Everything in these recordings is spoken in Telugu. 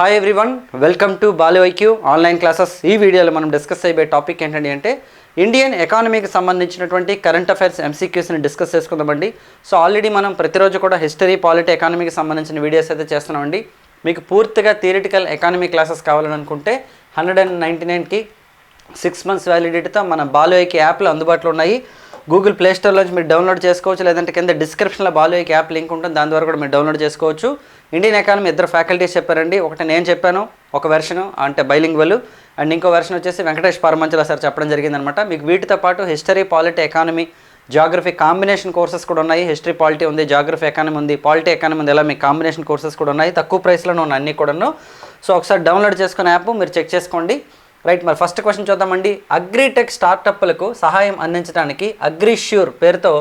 Hi everyone welcome to Balu online classes ఈ వీడియోలో మనం డిస్కస్ అయిపోయే టాపిక్ ఏంటండి అంటే ఇండియన్ ఎకానమీకి సంబంధించినటువంటి కరెంట్ అఫైర్స్ ఎంసీక్యూస్ని డిస్కస్ చేసుకుందామండి. సో ఆల్రెడీ మనం ప్రతిరోజు కూడా హిస్టరీ పాలిటీ ఎకానమీకి సంబంధించిన వీడియోస్ అయితే చేస్తున్నామండి. మీకు పూర్తిగా థియరిటికల్ ఎకానమీ క్లాసెస్ కావాలని అనుకుంటే హండ్రెడ్ అండ్ నైంటీ నైన్కి సిక్స్ మంత్స్ వ్యాలిడిటీతో మన బాలు యాప్లు అందుబాటులో ఉన్నాయి. గూగుల్ ప్లే స్టోర్లోంచి మీరు డౌన్లోడ్ చేసుకోవచ్చు లేదంటే కింద డిస్క్రిప్షన్లో బాలు యాప్ లింక్ ఉంటుంది దాని ద్వారా కూడా మీరు డౌన్లోడ్ చేసుకోవచ్చు. ఇండియన్ ఎకానమీ ఇద్దరు ఫ్యాకల్టీస్ చెప్పారండి. ఒకటి నేను చెప్పాను ఒక వెర్షన్ అంటే బైలింగ్వల్. అండ్ ఇంకో వెర్షన్ వచ్చేసి వెంకటేష్ పరమంచల సార్ చెప్పడం జరిగిందనమాట మీకు వీటితో పాటు history polity economy geography combination courses కూడా ఉన్నాయి. హిస్టరీ పాలిటీ ఉంది జాగ్రఫీ ఎకానమీ ఉంది పాలిటీ ఎకానమీ ఉంది ఇలా మీకు కాంబినేషన్ కోర్సెస్ కూడా ఉన్నాయి. తక్కువ ప్రైస్లో ఉన్న అన్నీ కూడాను. సో ఒకసారి డౌన్లోడ్ చేసుకునే యాప్ మీరు చెక్ చేసుకోండి. రైట్ మరి ఫస్ట్ క్వశ్చన్ చూద్దామండి. అగ్రిటెక్ స్టార్టప్లకు సహాయం అందించడానికి అగ్రిష్యూర్ పేరుతో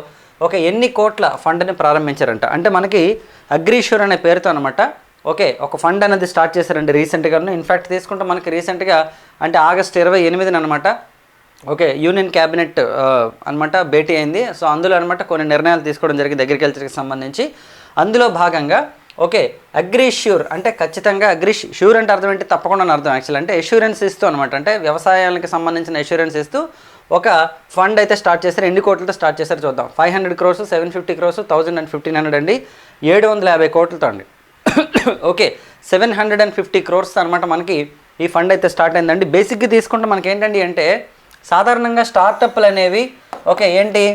ఒక ఎన్ని కోట్ల ఫండ్ని ప్రారంభించారంట? అంటే మనకి అగ్రిష్యూర్ అనే పేరుతో అనమాట ఓకే ఒక ఫండ్ అనేది స్టార్ట్ చేశారండి రీసెంట్గాను. ఇన్ఫ్యాక్ట్ తీసుకుంటే మనకి రీసెంట్గా అంటే ఆగస్ట్ ఇరవై ఎనిమిదిన అనమాట ఓకే యూనియన్ క్యాబినెట్ అనమాట భేటీ అయింది. సో అందులో అనమాట కొన్ని నిర్ణయాలు తీసుకోవడం జరిగింది అగ్రికల్చర్కి సంబంధించి. అందులో భాగంగా ఓకే అగ్రిష్యూర్ అంటే ఖచ్చితంగా అగ్రీ ష్యూర్ అంటే అర్థం ఏంటి? తప్పకుండా అర్థం యాక్చువల్ అంటే ఎష్యూరెన్స్ ఇస్తూ అనమాట అంటే వ్యవసాయానికి సంబంధించిన ఎష్యూరెన్స్ ఇస్తూ ఒక ఫండ్ అయితే స్టార్ట్ చేశారు. ఎన్ని కోట్లతో స్టార్ట్ చేశారు చూద్దాం. Five hundred crores seven fifty crores thousand and fifteen hundred అండి. ఏడు వందల యాభై కోట్లతో అండి. Okay seven hundred and fifty crores అనమాట మనకి ఈ ఫండ్ అయితే స్టార్ట్ అయిందండి. బేసిక్గా తీసుకుంటే మనకి ఏంటండి అంటే సాధారణంగా స్టార్టప్లు అనేవి ఓకే ఏంటి?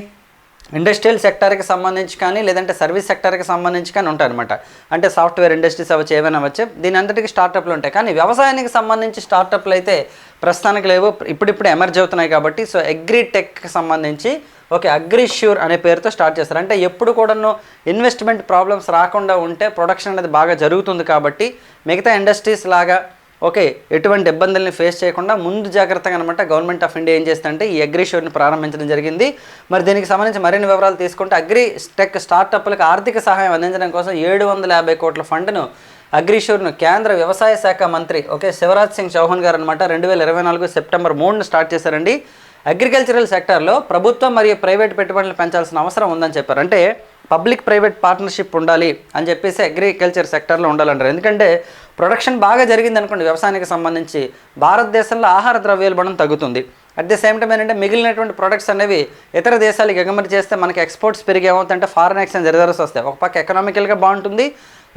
ఇండస్ట్రియల్ సెక్టార్కి సంబంధించి కానీ లేదంటే సర్వీస్ సెక్టార్కి సంబంధించి కానీ ఉంటాయన్నమాట అంటే సాఫ్ట్వేర్ ఇండస్ట్రీస్ అవ్వచ్చు ఏమైనా అవ్వచ్చు దీని అంతటికి స్టార్టప్లు ఉంటాయి. కానీ వ్యవసాయానికి సంబంధించి స్టార్టప్లు అయితే ప్రస్తుతానికి లేవు. ఇప్పుడిప్పుడు ఎమర్జ్ అవుతున్నాయి కాబట్టి సో అగ్రిటెక్కి సంబంధించి ఓకే అగ్రిష్యూర్ అనే పేరుతో స్టార్ట్ చేస్తారు. అంటే ఎప్పుడు కూడాను ఇన్వెస్ట్మెంట్ ప్రాబ్లమ్స్ రాకుండా ఉంటే ప్రొడక్షన్ అనేది బాగా జరుగుతుంది కాబట్టి మిగతా ఇండస్ట్రీస్ లాగా ఓకే ఎటువంటి ఇబ్బందుల్ని ఫేస్ చేయకుండా ముందు జాగ్రత్తగా అనమాట గవర్నమెంట్ ఆఫ్ ఇండియా ఏం చేస్తుందంటే ఈ అగ్రి షోర్ని ప్రారంభించడం జరిగింది. మరి దీనికి సంబంధించి మరిన్ని వివరాలు తీసుకుంటే అగ్రి టెక్ స్టార్టప్లకు ఆర్థిక సహాయం అందించడం కోసం ఏడు వందల యాభై కోట్ల ఫండ్ను అగ్రిషూర్ను కేంద్ర వ్యవసాయ శాఖ మంత్రి ఓకే శివరాజ్ సింగ్ చౌహాన్ గారు అనమాట రెండు వేల ఇరవై నాలుగు సెప్టెంబర్ మూడును స్టార్ట్ చేశారండి. అగ్రికల్చరల్ సెక్టార్లో ప్రభుత్వం మరియు ప్రైవేట్ పెట్టుబడులు పెంచాల్సిన అవసరం ఉందని చెప్పారు. అంటే పబ్లిక్ ప్రైవేట్ పార్ట్నర్షిప్ ఉండాలి అని చెప్పేసి అగ్రికల్చర్ సెక్టార్లో ఉండాలంటారు. ఎందుకంటే ప్రొడక్షన్ బాగా జరిగింది అనుకోండి వ్యవసాయానికి సంబంధించి భారతదేశంలో ఆహార ద్రవ్యోల్బణం తగ్గుతుంది. అట్ ది సేమ్ టైం ఏంటంటే మిగిలినటువంటి ప్రొడక్ట్స్ అనేవి ఇతర దేశాలకు ఎగుమతి చేస్తే మనకి ఎక్స్పోర్ట్స్ పెరిగి ఏమవుతుందంటే ఫారెన్ ఎక్స్చేంజ్ రిజర్వ్స్ వస్తాయి. ఒక పక్క ఎకనామికల్గా బాగుంటుంది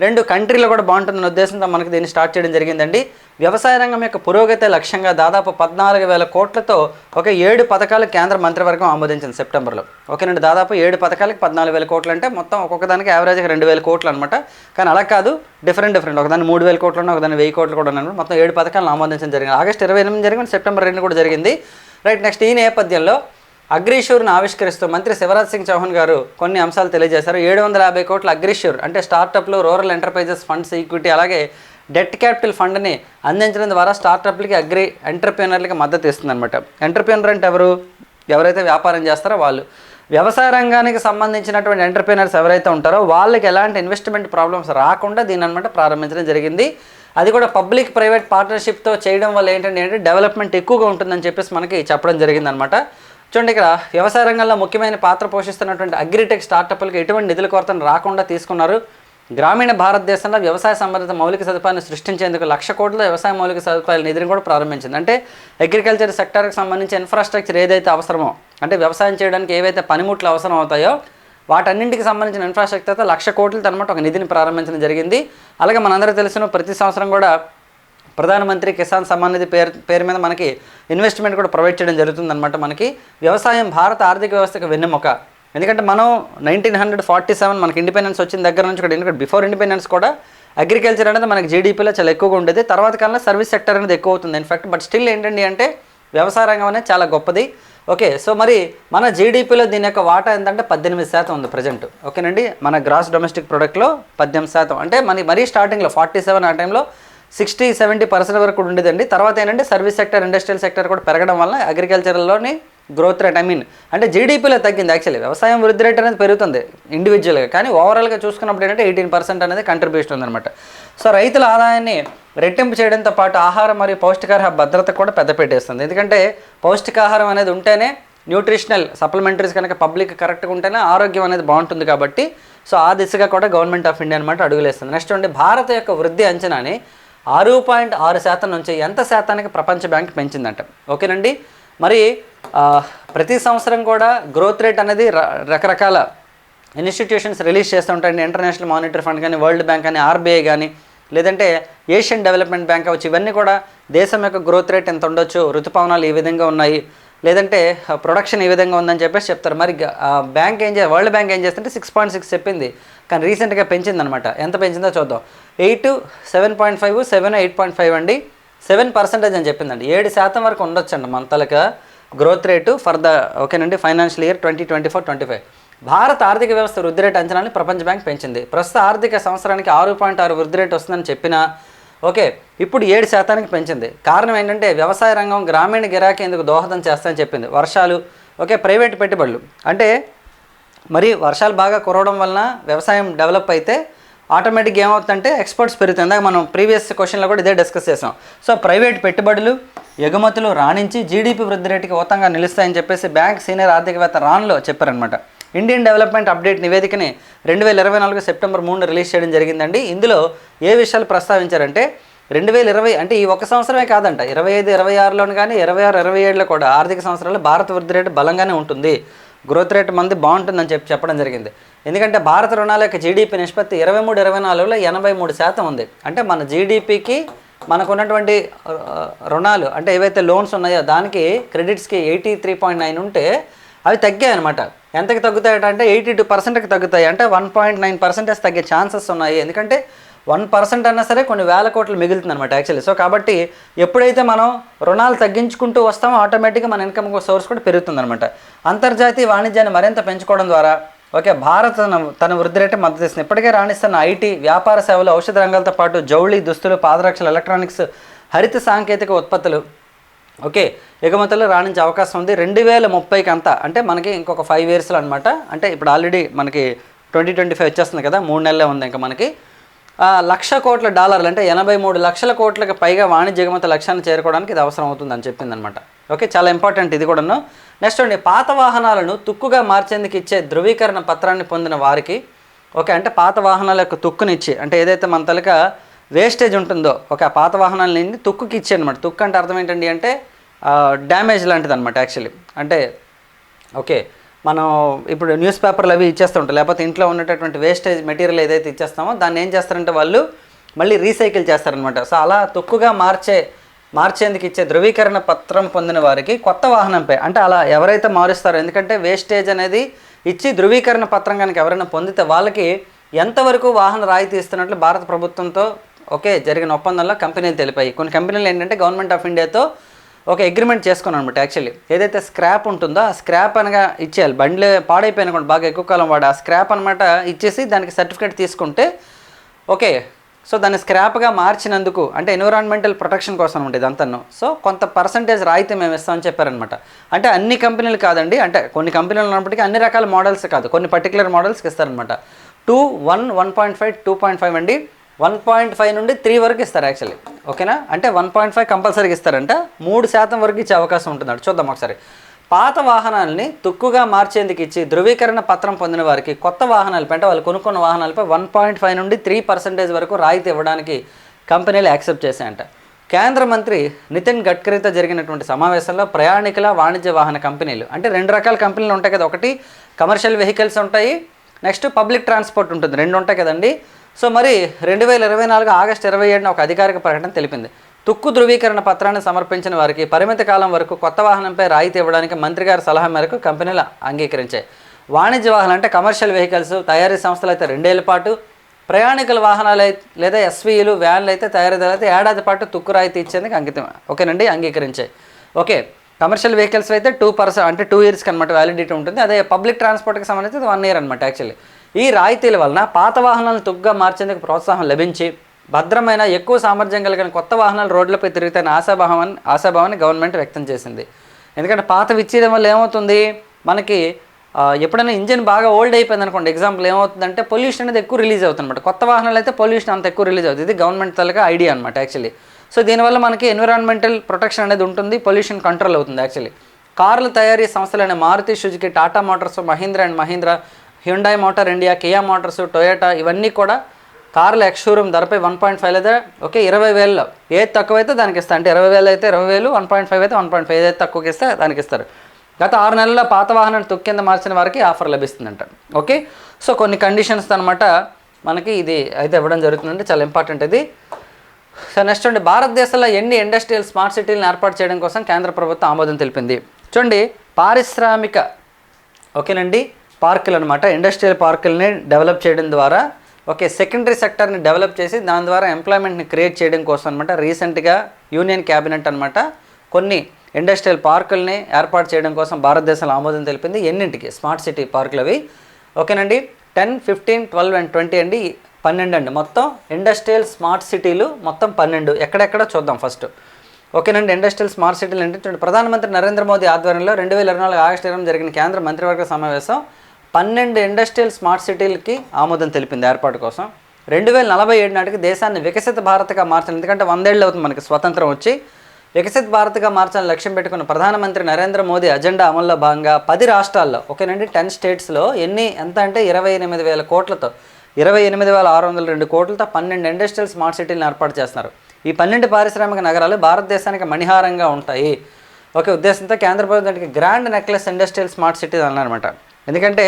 రెండు కంట్రీలో కూడా బాగుంటుందన్న ఉద్దేశంతో మనకి దీన్ని స్టార్ట్ చేయడం జరిగిందండి. వ్యవసాయ రంగం యొక్క పురోగతి లక్ష్యంగా దాదాపు పద్నాలుగు వేల కోట్లతో ఒక ఏడు పథకాలు కేంద్ర మంత్రివర్గం ఆమోదించింది సెప్టెంబర్లో. ఓకేనండి దాదాపు ఏడు పథకాలకి పద్నాలుగు వేల కోట్లు అంటే మొత్తం ఒక్కొక్క దానికి యావరేజ్గా రెండు వేల కోట్లు అనమాట కానీ అలా కాదు డిఫరెంట్ డిఫరెంట్ ఒకదాన్ని మూడు వేల కోట్లు ఉన్నాయి ఒకదాన్ని వెయ్యి కోట్లు కూడా ఉన్నాయి మొత్తం ఏడు పథకాలను ఆమోదించడం జరిగింది. ఆగస్ట్ ఇరవై ఎనిమిది జరిగింది సెప్టెంబర్ రెండు కూడా జరిగింది. రైట్ నెక్స్ట్ ఈ నేపథ్యంలో అగ్రిష్యూర్ను ఆవిష్కరిస్తూ మంత్రి శివరాజ్ సింగ్ చౌహాన్ గారు కొన్ని అంశాలు తెలియజేశారు. ఏడు వందల యాభై కోట్ల అగ్రిష్యూర్ అంటే స్టార్టప్లు రూరల్ ఎంటర్ప్రైజెస్ ఫండ్స్ ఈక్విటీ అలాగే డెట్ క్యాపిటల్ ఫండ్ని అందించడం ద్వారా స్టార్టప్లకి అగ్రి ఎంటర్ప్రీనర్లకి మద్దతు ఇస్తుంది అనమాట ఎంటర్ప్రీనర్ అంటే ఎవరు? ఎవరైతే వ్యాపారం చేస్తారో వాళ్ళు. వ్యవసాయ రంగానికి సంబంధించినటువంటి ఎంటర్ప్రీనర్స్ ఎవరైతే ఉంటారో వాళ్ళకి ఎలాంటి ఇన్వెస్ట్మెంట్ ప్రాబ్లమ్స్ రాకుండా దీని అనమాట ప్రారంభించడం జరిగింది. అది కూడా పబ్లిక్ ప్రైవేట్ పార్ట్నర్షిప్తో చేయడం వల్ల ఏంటంటే డెవలప్మెంట్ ఎక్కువగా ఉంటుందని చెప్పేసి మనకి చెప్పడం జరిగిందనమాట చూడండి ఇక్కడ వ్యవసాయ రంగంలో ముఖ్యమైన పాత్ర పోషిస్తున్నటువంటి అగ్రిటెక్ స్టార్టప్లకు ఎటువంటి నిధుల కొరతను రాకుండా తీసుకున్నారు. గ్రామీణ భారతదేశంలో వ్యవసాయ సంబంధిత మౌలిక సదుపాయాన్ని సృష్టించేందుకు లక్ష కోట్ల వ్యవసాయ మౌలిక సదుపాయాల నిధిని కూడా ప్రారంభించింది. అంటే అగ్రికల్చర్ సెక్టర్కి సంబంధించి ఇన్ఫ్రాస్ట్రక్చర్ ఏదైతే అవసరమో అంటే వ్యవసాయం చేయడానికి ఏవైతే పనిముట్లు అవసరం అవుతాయో వాటన్నింటికి సంబంధించిన ఇన్ఫ్రాస్ట్రక్చర్తో లక్ష కోట్లతో అనమాట ఒక నిధిని ప్రారంభించడం జరిగింది. అలాగే మనందరూ తెలిసిన ప్రతి సంవత్సరం కూడా ప్రధానమంత్రి కిసాన్ సమ్మాన్ నిధి పేరు పేరు మీద మనకి ఇన్వెస్ట్మెంట్ కూడా ప్రొవైడ్ చేయడం జరుగుతుందన్నమాట మనకి. వ్యవసాయం భారత ఆర్థిక వ్యవస్థకు వెన్నెముక. ఎందుకంటే మనం నైన్టీన్ హండ్రెడ్ ఫార్టీ సెవెన్ మనకి ఇండిపెండెన్స్ వచ్చిన దగ్గర నుంచి కూడా ఎందుకంటే బిఫోర్ ఇండిపెండెన్స్ కూడా అగ్రికల్చర్ అనేది మనకి జీడిపిలో చాలా ఎక్కువగా ఉండేది. తర్వాత కాలంలో సర్వీస్ సెక్టర్ అనేది ఎక్కువ అవుతుంది. ఇన్ఫాక్ట్ బట్ స్టిల్ ఏంటండి అంటే వ్యవసాయ రంగం అనేది చాలా గొప్పది. ఓకే సో మరి మన జీడీపీలో దీని యొక్క వాటా ఎంతంటే పద్దెనిమిది శాతం ఉంది ప్రజెంట్ ఓకేనండి మన గ్రాస్ డొమెస్టిక్ ప్రొడక్ట్లో పద్దెనిమిది శాతం. అంటే మనకి మరీ స్టార్టింగ్లో ఫార్టీ సెవెన్ ఆ టైంలో సిక్స్టీ సెవెంటీ పర్సెంట్ వరకు ఉండేదండి. తర్వాత ఏంటంటే సర్వీస్ సెక్టర్ ఇండస్ట్రియల్ సెక్టర్ కూడా పెరగడం వల్ల అగ్రికల్చర్లోని గ్రోత్ రేట్ ఐ మీన్ అంటే జీడీపీలో తగ్గింది యాక్చువల్లీ వ్యవసాయం వృద్ధి రేట్ అనేది పెరుగుతుంది ఇండివిజువల్గా కానీ ఓవరాల్గా చూసుకున్నప్పుడు ఏంటంటే ఎయిటీన్ పర్సెంట్ అనేది కంట్రిబ్యూషన్ ఉందన్నమాట. సో రైతుల ఆదాయాన్ని రెట్టింపు చేయడంతో పాటు ఆహారం మరియు పౌష్టికాహార భద్రత కూడా పెద్ద పెట్టేస్తుంది ఎందుకంటే పౌష్టికాహారం అనేది ఉంటేనే న్యూట్రిషనల్ సప్లిమెంటరీస్ కనుక పబ్లిక్ కరెక్ట్గా ఉంటేనే ఆరోగ్యం అనేది బాగుంటుంది కాబట్టి సో ఆ దిశగా కూడా గవర్నమెంట్ ఆఫ్ ఇండియా అనమాట అడుగులేస్తుంది. నెక్స్ట్ ఉండి భారత యొక్క వృద్ధి అంచనాని ఆరు పాయింట్ ఆరు శాతం నుంచి ఎంత శాతానికి ప్రపంచ బ్యాంక్ పెంచిందంట. ఓకేనండి? మరి ప్రతి సంవత్సరం కూడా గ్రోత్ రేట్ అనేది ర- రకరకాల ఇన్స్టిట్యూషన్స్ రిలీజ్ చేస్తూ ఉంటాయండి ఇంటర్నేషనల్ మానిటరీ ఫండ్ కానీ వరల్డ్ బ్యాంక్ కానీ ఆర్బీఐ కానీ లేదంటే ఏషియన్ డెవలప్మెంట్ బ్యాంక్ అవచ్చు ఇవన్నీ కూడా దేశం యొక్క గ్రోత్ రేట్ ఎంత ఉండొచ్చు ఋతుపవనాలు ఈ విధంగా ఉన్నాయి లేదంటే ప్రొడక్షన్ ఈ విధంగా ఉందని చెప్పేసి చెప్తారు. మరి బ్యాంక్ ఏం చే వరల్డ్ బ్యాంక్ ఏం చేస్తుంటే సిక్స్ పాయింట్ సిక్స్ చెప్పింది. కానీ రీసెంట్గా పెంచిందనమాట ఎంత పెంచిందో చూద్దాం. Eight seven point five seven eight point five అండి. సెవెన్ పర్సెంటేజ్ అని చెప్పిందండి. ఏడు శాతం వరకు ఉండొచ్చండి మంతలక. గ్రోత్ రేటు ఫర్ ద ఓకేనండి? Financial year twenty twenty four twenty five భారత ఆర్థిక వ్యవస్థ వృద్ధి రేటు అంచనాన్ని ప్రపంచ బ్యాంక్ పెంచింది. ప్రస్తుత ఆర్థిక సంవత్సరానికి ఆరు పాయింట్ ఆరు వృద్ధి రేటు వస్తుందని చెప్పినా ఓకే ఇప్పుడు ఏడు శాతానికి పెంచింది. కారణం ఏంటంటే వ్యవసాయ రంగం గ్రామీణ గిరాకీ ఎందుకు దోహదం చేస్తాయని చెప్పింది. వర్షాలు ఓకే ప్రైవేట్ పెట్టుబడులు. అంటే మరి వర్షాలు బాగా కురవడం వలన వ్యవసాయం డెవలప్ అయితే ఆటోమేటిక్గా ఏమవుతుందంటే ఎక్స్పోర్ట్స్ పెరుగుతుంది ఇందాక మనం ప్రీవియస్ క్వశ్చన్లో కూడా ఇదే డిస్కస్ చేసాం సో ప్రైవేట్ పెట్టుబడులు ఎగుమతులు రాణించి జీడీపీ వృద్ధి రేటుకి ఓతంగా నిలుస్తాయని చెప్పేసి బ్యాంక్ సీనియర్ ఆర్థికవేత్త రాన్లో చెప్పారనమాట ఇండియన్ డెవలప్మెంట్ అప్డేట్ నివేదికని రెండు వేల ఇరవై నాలుగు సెప్టెంబర్ మూడు రిలీజ్ చేయడం జరిగిందండి. ఇందులో ఏ విషయాలు ప్రస్తావించారంటే రెండు వేల ఇరవై అంటే ఈ ఒక సంవత్సరమే కాదంట. ఇరవై ఐదు ఇరవై ఆరులోను కానీ ఇరవై ఆరు ఇరవై ఏడులో కూడా ఆర్థిక సంవత్సరాల్లో భారత వృద్ధి రేటు బలంగానే ఉంటుంది. గ్రోత్ రేట్ మంది బాగుంటుందని చెప్పి చెప్పడం జరిగింది. ఎందుకంటే భారత రుణాల యొక్క జీడీపీ నిష్పత్తి ఇరవై మూడు ఇరవై నాలుగులో ఎనభై మూడు శాతం ఉంది. అంటే మన జీడీపీకి మనకు ఉన్నటువంటి రుణాలు అంటే ఏవైతే లోన్స్ ఉన్నాయో దానికి క్రెడిట్స్కి ఎయిటీ త్రీ పాయింట్ నైన్ ఉంటే అవి తగ్గాయి అనమాట ఎంతకి తగ్గుతాయి అంటే ఎయిటీ టూ పర్సెంట్కి తగ్గుతాయి. అంటే వన్ పాయింట్ నైన్ పర్సెంటేజ్ తగ్గే ఛాన్సెస్ ఉన్నాయి. ఎందుకంటే వన్ పర్సెంట్ అన్నా సరే కొన్ని వేల కోట్లు మిగులుతుంది అనమాట యాక్చువల్లీ సో కాబట్టి ఎప్పుడైతే మనం రుణాలు తగ్గించుకుంటూ వస్తామో ఆటోమేటిక్గా మన ఇన్కమ్ సోర్స్ కూడా పెరుగుతుంది అనమాట అంతర్జాతీయ వాణిజ్యాన్ని మరింత పెంచుకోవడం ద్వారా ఓకే భారత్ తన వృద్ధి రేటు మద్దతు ఇస్తుంది. ఇప్పటికే రాణిస్తున్న ఐటీ వ్యాపార సేవలు ఔషధ రంగాలతో పాటు జౌళి దుస్తులు పాదరక్షలు ఎలక్ట్రానిక్స్ హరిత సాంకేతిక ఉత్పత్తులు ఓకే ఎగుమతులు రాణించే అవకాశం ఉంది. రెండు వేల ముప్పైకి అంతా అంటే మనకి ఇంకొక ఫైవ్ ఇయర్స్లో అనమాట అంటే ఇప్పుడు ఆల్రెడీ మనకి ట్వంటీ ట్వంటీ ఫైవ్ వచ్చేస్తుంది కదా మూడు నెలలే ఉంది ఇంకా మనకి. లక్ష కోట్ల డాలర్లు అంటే ఎనభై మూడు లక్షల కోట్లకు పైగా వాణిజ్య ఎగుమతి లక్ష్యాన్ని చేరుకోవడానికి ఇది అవసరం అవుతుందని చెప్పిందనమాట ఓకే చాలా ఇంపార్టెంట్ ఇది కూడాను. నెక్స్ట్ అండి పాత వాహనాలను తుక్కుగా మార్చేందుకు ఇచ్చే ధృవీకరణ పత్రాన్ని పొందిన వారికి ఓకే అంటే పాత వాహనాల యొక్క తుక్కునిచ్చి అంటే ఏదైతే మన తలక వేస్టేజ్ ఉంటుందో ఒక ఆ పాత వాహనాలని తుక్కుకి ఇచ్చే అనమాట తుక్కు అంటే అర్థం ఏంటండి అంటే డ్యామేజ్ లాంటిది అనమాట యాక్చువల్లీ అంటే ఓకే మనం ఇప్పుడు న్యూస్ పేపర్లు అవి ఇచ్చేస్తుంటాం లేకపోతే ఇంట్లో ఉన్నటువంటి వేస్టేజ్ మెటీరియల్ ఏదైతే ఇచ్చేస్తామో దాన్ని ఏం చేస్తారంటే వాళ్ళు మళ్ళీ రీసైకిల్ చేస్తారనమాట సో అలా తొక్కుగా మార్చే మార్చేందుకు ఇచ్చే ధృవీకరణ పత్రం పొందిన వారికి కొత్త వాహనంపై అంటే అలా ఎవరైతే మారుస్తారో ఎందుకంటే వేస్టేజ్ అనేది ఇచ్చి ధృవీకరణ పత్రం కనుక ఎవరైనా పొందితే వాళ్ళకి ఎంతవరకు వాహన రాయితీ ఇస్తున్నట్లు భారత ప్రభుత్వంతో ఓకే జరిగిన ఒప్పందంలో కంపెనీలు తెలిపాయి. కొన్ని కంపెనీలు ఏంటంటే గవర్నమెంట్ ఆఫ్ ఇండియాతో ఒక అగ్రిమెంట్ చేసుకున్నాను అనమాట యాక్చువల్లీ ఏదైతే స్క్రాప్ ఉంటుందో ఆ స్క్రాప్ అనగా ఇచ్చేయాలి. బండ్లే పాడైపోయిన కూడా బాగా ఎక్కువ కాలం వాడు ఆ స్క్రాప్ అనమాట ఇచ్చేసి దానికి సర్టిఫికేట్ తీసుకుంటే ఓకే. సో దాన్ని స్క్రాప్గా మార్చినందుకు అంటే ఎన్విరాన్మెంటల్ ప్రొటెక్షన్ కోసం అనమాట ఇదంతాను. సో కొంత పర్సంటేజ్ రాయితీ మేము ఇస్తామని చెప్పారనమాట అంటే అన్ని కంపెనీలు కాదండి అంటే కొన్ని కంపెనీలు ఉన్నప్పటికీ అన్ని రకాల మోడల్స్ కాదు కొన్ని పర్టికులర్ మోడల్స్కి ఇస్తారనమాట two one one point five two point five అండి. వన్ పాయింట్ ఫైవ్ నుండి త్రీ వరకు ఇస్తారు యాక్చువల్లీ ఓకేనా? అంటే వన్ పాయింట్ ఫైవ్ కంపల్సరీగా ఇస్తారంట. మూడు శాతం వరకు ఇచ్చే అవకాశం ఉంటుందంట. చూద్దాం ఒకసారి. పాత వాహనాలని తుక్కుగా మార్చేందుకు ఇచ్చి ధృవీకరణ పత్రం పొందిన వారికి కొత్త వాహనాలపై అంటే వాళ్ళు కొనుక్కున్న వాహనాలపై వన్ పాయింట్ ఫైవ్ నుండి త్రీ పర్సెంటేజ్ వరకు రాయితీ ఇవ్వడానికి కంపెనీలు యాక్సెప్ట్ చేశాయంట. కేంద్ర మంత్రి నితిన్ గడ్కరీతో జరిగినటువంటి సమావేశంలో ప్రయాణికుల వాణిజ్య వాహన కంపెనీలు అంటే రెండు రకాల కంపెనీలు ఉంటాయి కదా ఒకటి కమర్షియల్ వెహికల్స్ ఉంటాయి నెక్స్ట్ పబ్లిక్ ట్రాన్స్పోర్ట్ ఉంటుంది. రెండు ఉంటాయి కదండి. సో మరి రెండు వేల ఇరవై నాలుగు ఆగస్టు ఇరవై ఏడున ఒక అధికారిక ప్రకటన తెలిపింది. తుక్కు ధృవీకరణ పత్రాన్ని సమర్పించిన వారికి పరిమిత కాలం వరకు కొత్త వాహనంపై రాయితీ ఇవ్వడానికి మంత్రి గారి సలహా మేరకు కంపెనీలు అంగీకరించాయి. వాణిజ్య వాహనాలు అంటే కమర్షియల్ వెహికల్స్ తయారీ సంస్థలు అయితే రెండేళ్ళ పాటు ప్రయాణికుల వాహనాలు అయితే లేదా ఎస్వీలు వ్యాన్లు అయితే తయారీదారులు అయితే ఏడాది పాటు తుక్కు రాయితీ ఇచ్చేందుకు అంకితం ఓకేనండి అంగీకరించాయి. ఓకే కమర్షియల్ వెహికల్స్ అయితే టూ పర్సెంట్ అంటే టూ ఇయర్స్కి అనమాట వ్యాలిడిటీ ఉంటుంది. అదే పబ్లిక్ ట్రాన్స్పోర్ట్కి సంబంధించి వన్ ఇయర్ అనమాట యాక్చువల్లీ ఈ రాయితీల వలన పాత వాహనాలను తుగ్గా మార్చేందుకు ప్రోత్సాహం లభించి భద్రమైన ఎక్కువ సామర్థ్యం కలిగిన కొత్త వాహనాలు రోడ్లపై తిరుగుతాయని ఆశాభావం ఆశాభావాన్ని గవర్నమెంట్ వ్యక్తం చేసింది. ఎందుకంటే పాతవి ఇచ్చేయడం వల్ల ఏమవుతుంది? మనకి ఎప్పుడైనా ఇంజిన్ బాగా ఓల్డ్ అయిపోయింది అనుకోండి. ఎగ్జాంపుల్ ఏమవుతుందంటే పొల్యూషన్ అనేది ఎక్కువ రిలీజ్ అవుతుందన్నమాట. కొత్త వాహనాలు అయితే పొల్యూషన్ అంత ఎక్కువ రిలీజ్ అవుతుంది. ఇది గవర్నమెంట్ తలగా ఐడియా అనమాట యాక్చువల్లీ సో దీనివల్ల మనకి ఎన్విరాన్మెంటల్ ప్రొటెక్షన్ అనేది ఉంటుంది పొల్యూషన్ కంట్రోల్ అవుతుంది యాక్చువల్లీ కార్ల తయారీ సంస్థలైన Maruti Suzuki Tata Motors Mahindra and Mahindra Hyundai Motor India Kia Motors Toyota ఇవన్నీ కూడా కార్ల ఎక్స్షోరూమ్ ధరపై వన్ పాయింట్ ఫైవ్ లేదా ఓకే ఇరవై వేలలో. ఏది తక్కువ అయితే దానికి ఇస్తారు అంటే ఇరవై వేలు అయితే ఇరవై వేలు వన్ పాయింట్ ఫైవ్ అయితే వన్ పాయింట్ ఫైవ్ అయితే తక్కువకి ఇస్తే దానికి ఇస్తారు. గత ఆరు నెలల్లో పాత వాహనాన్ని తుక్కింద మార్చిన వారికి ఆఫర్ లభిస్తుందంట. ఓకే? సో కొన్ని కండిషన్స్ అనమాట మనకి ఇది అయితే ఇవ్వడం జరుగుతుందంటే చాలా ఇంపార్టెంట్ ఇది. సో నెక్స్ట్ చూడండి. భారతదేశంలో ఎన్ని ఇండస్ట్రియల్ స్మార్ట్ సిటీలను ఏర్పాటు చేయడం కోసం కేంద్ర ప్రభుత్వం ఆమోదం తెలిపింది. చూడండి పారిశ్రామిక ఓకేనండి? పార్కులు అనమాట ఇండస్ట్రియల్ పార్కుల్ని డెవలప్ చేయడం ద్వారా ఓకే సెకండరీ సెక్టర్ని డెవలప్ చేసి దాని ద్వారా ఎంప్లాయ్మెంట్ని క్రియేట్ చేయడం కోసం అనమాట రీసెంట్గా యూనియన్ క్యాబినెట్ అనమాట కొన్ని ఇండస్ట్రియల్ పార్కుల్ని ఏర్పాటు చేయడం కోసం భారతదేశంలో ఆమోదం తెలిపింది ఎన్నింటికి? స్మార్ట్ సిటీ పార్కులు అవి. ఓకేనండి ten fifteen twelve and twenty అండి పన్నెండు అండి. మొత్తం ఇండస్ట్రియల్ స్మార్ట్ సిటీలు మొత్తం పన్నెండు. ఎక్కడెక్కడ చూద్దాం ఫస్ట్ ఓకేనండి ఇండస్ట్రియల్ స్మార్ట్ సిటీలు అంటే ప్రధానమంత్రి నరేంద్ర మోదీ ఆధ్వర్యంలో రెండు వేల ఇరవై నాలుగు ఆగస్టు ఇరవై జరిగిన కేంద్ర మంత్రివర్గ సమావేశం పన్నెండు ఇండస్ట్రియల్ స్మార్ట్ సిటీలకి ఆమోదం తెలిపింది ఏర్పాటు కోసం. రెండు వేల నలభై ఏడు నాటికి దేశాన్ని వికసిత భారత్గా మార్చాలి ఎందుకంటే వందేళ్ళు అవుతుంది మనకి స్వతంత్రం వచ్చి. వికసిత భారత్గా మార్చాలని లక్ష్యం పెట్టుకున్న ప్రధానమంత్రి నరేంద్ర మోదీ అజెండా అమల్లో భాగంగా పది రాష్ట్రాల్లో ఓకేనండి టెన్ స్టేట్స్లో ఎన్ని ఎంత అంటే ఇరవై ఎనిమిది వేల కోట్లతో ఇరవై ఎనిమిది వేల ఆరు వందల రెండు కోట్లతో పన్నెండు ఇండస్ట్రియల్ స్మార్ట్ సిటీలను ఏర్పాటు చేస్తున్నారు. ఈ పన్నెండు పారిశ్రామిక నగరాలు భారతదేశానికి మణిహారంగా ఉంటాయి. ఒకే ఉద్దేశంతో కేంద్ర ప్రభుత్వానికి grand necklace industrial smart city అన్నారన్నమాట ఎందుకంటే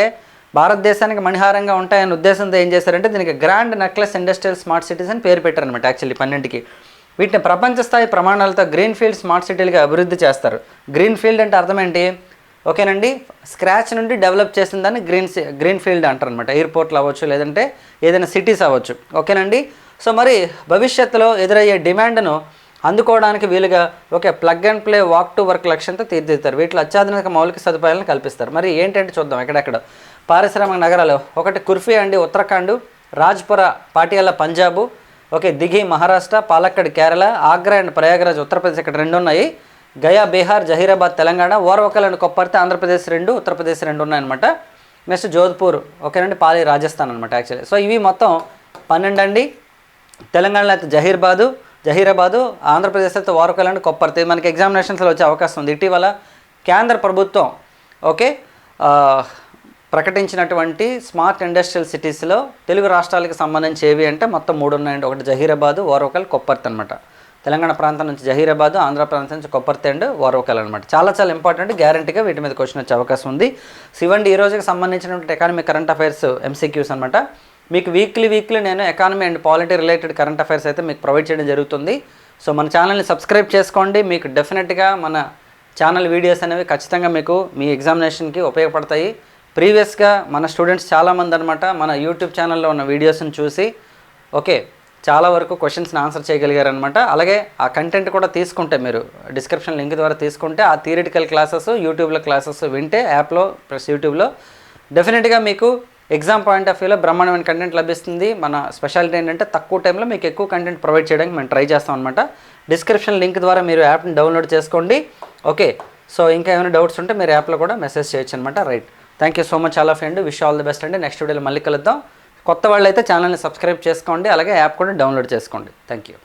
భారతదేశానికి మణిహారంగా ఉంటాయనే ఉద్దేశంతో ఏం చేశారంటే దీనికి grand necklace industrial smart cities అని పేరు పెట్టారనమాట యాక్చువల్లీ పన్నెండుకి. వీటిని ప్రపంచ స్థాయి ప్రమాణాలతో గ్రీన్ ఫీల్డ్ స్మార్ట్ సిటీలుగా అభివృద్ధి చేస్తారు. గ్రీన్ ఫీల్డ్ అంటే అర్థం ఏంటి ఓకేనండి స్క్రాచ్ నుండి డెవలప్ చేసిన దాన్ని గ్రీన్ గ్రీన్ ఫీల్డ్ అంటారు అనమాట ఎయిర్పోర్ట్లు అవ్వచ్చు లేదంటే ఏదైనా సిటీస్ అవ్వచ్చు. ఓకేనండి? సో మరి భవిష్యత్తులో ఎదురయ్యే డిమాండ్ను అందుకోవడానికి వీలుగా okay plug and play walk to work లక్ష్యంతో తీర్చిదిద్దారు వీటిలో అత్యాధునిక మౌలిక సదుపాయాలను కల్పిస్తారు. మరి ఏంటంటే చూద్దాం ఎక్కడెక్కడ. పారిశ్రామిక నగరాలు ఒకటి కుర్ఫీ అండి ఉత్తరాఖండ్ రాజ్పుర పాటియాలా పంజాబు ఓకే దిఘి మహారాష్ట్ర పాలక్కడ్ కేరళ ఆగ్రా అండ్ ప్రయాగరాజ్ ఉత్తరప్రదేశ్ ఇక్కడ రెండు ఉన్నాయి. గయా బీహార్ జహీరాబాద్ తెలంగాణ ఓర్వకల్ అండ్ కొప్పర్తి ఆంధ్రప్రదేశ్ రెండు ఉత్తరప్రదేశ్ రెండు ఉన్నాయన్నమాట నెక్స్ట్ జోధ్పూర్ ఓకేనండి పాలి రాజస్థాన్ అనమాట యాక్చువల్లీ సో ఇవి మొత్తం పన్నెండు అండి తెలంగాణలో అయితే జహీర్బాదు జహీరాబాదు ఆంధ్రప్రదేశ్తో అయితే ఓర్వకల్ కొప్పర్తి. మనకి ఎగ్జామినేషన్స్లో వచ్చే అవకాశం ఉంది. ఇటీవల కేంద్ర ప్రభుత్వం ఓకే ప్రకటించినటువంటి స్మార్ట్ ఇండస్ట్రియల్ సిటీస్లో తెలుగు రాష్ట్రాలకు సంబంధించి ఏవి అంటే మొత్తం మూడు ఉన్నాయండి. ఒకటి జహీరాబాదు వారోకల్ కొప్పర్తి అనమాట తెలంగాణ ప్రాంతం నుంచి జహీరాబాదు ఆంధ్ర ప్రాంతం నుంచి కొప్పర్తి అండ్ వారోకల్ అనమాట చాలా చాలా ఇంపార్టెంట్ గ్యారంటీగా వీటి మీద క్వశ్చన్ వచ్చే అవకాశం ఉంది. శివండి ఈ రోజుకి సంబంధించినటువంటి ఎకానమీ కరెంట్ అఫైర్స్ ఎంసీక్యూస్ అనమాట మీకు వీక్లీ వీక్లీ నేను economy and polity related current affairs అయితే మీకు ప్రొవైడ్ చేయడం జరుగుతుంది. సో మన ఛానల్ని సబ్స్క్రైబ్ చేసుకోండి. మీకు డెఫినెట్గా మన ఛానల్ వీడియోస్ అనేవి ఖచ్చితంగా మీకు మీ ఎగ్జామినేషన్కి ఉపయోగపడతాయి. ప్రీవియస్గా మన స్టూడెంట్స్ చాలామంది అనమాట మన యూట్యూబ్ ఛానల్లో ఉన్న వీడియోస్ని చూసి ఓకే చాలా వరకు క్వశ్చన్స్ని ఆన్సర్ చేయగలిగారనమాట అలాగే ఆ కంటెంట్ కూడా తీసుకుంటే మీరు డిస్క్రిప్షన్ లింక్ ద్వారా తీసుకుంటే ఆ థియరిటికల్ క్లాసెస్ యూట్యూబ్లో క్లాసెస్ వింటే యాప్లో ప్లస్ యూట్యూబ్లో డెఫినెట్గా మీకు ఎగ్జామ్ పాయింట్ ఆఫ్ వ్యూలో బ్రహ్మాండమైన కంటెంట్ లభిస్తుంది. మన స్పెషాలిటీ ఏంటంటే తక్కువ టైంలో మీకు ఎక్కువ కంటెంట్ ప్రొవైడ్ చేయడానికి మేము ట్రై చేస్తాం అనమాట డిస్క్రిప్షన్ లింక్ ద్వారా మీరు యాప్ని డౌన్లోడ్ చేసుకోండి. ఓకే సో ఇంకా ఏమైనా డౌట్స్ ఉంటే మీరు యాప్లో కూడా మెసేజ్ చేయొచ్చు అనమాట right thank you so much all of and wish all the best అండి. నెక్స్ట్ వీడియోలో మళ్ళీ కలుద్దాం. కొత్త వాళ్ళు అయితే ఛానల్ని సబ్స్క్రైబ్ చేసుకోండి. అలాగే యాప్ కూడా డౌన్లోడ్ చేసుకోండి. Thank you